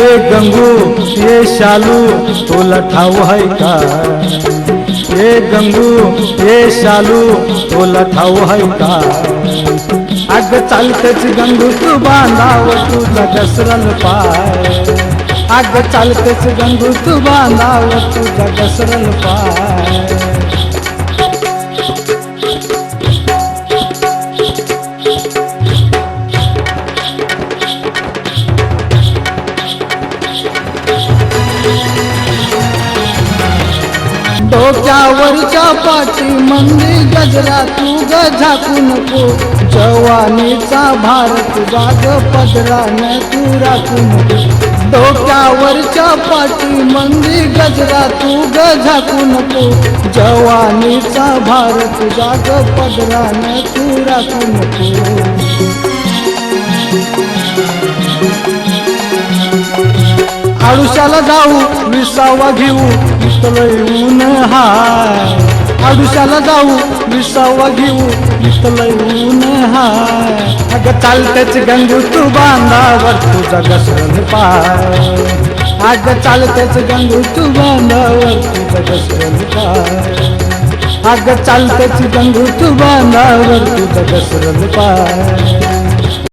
ए गंगू ए शालू तुला ठाऊ आहे का? ए गंगू ए शालू तुला ठाऊ आहे का? अग चालतच गंगू तू बांधाव तुझा घसरल पाय. अग चालतच गंगू तू बांधाव तुझा घसरल पाय. डोक्यावरच्या पाठी मंदी गजरा तू ग झाकू नको जवानीचा भारत जाग पदराने तू राखू नको डोक्यावरच्या पाठी मंदी गजरा तू ग झाकू नको जवानीचा भारत जाग पदराने तू राखू नको आडुशाला जाऊ विसावा घेऊ इथलं ऊन हाय. आडुशाला जाऊ विसावा घेऊ इथलं ऊन हाय. अग चालतेच गंगू तू बांधावर तुझा घसरल पाय. अग चालतेच गंगू तू बांधावर तुझा घसरल पाय. अग चालतेच गंगू तू बांधावर तुझा घसरल पाय.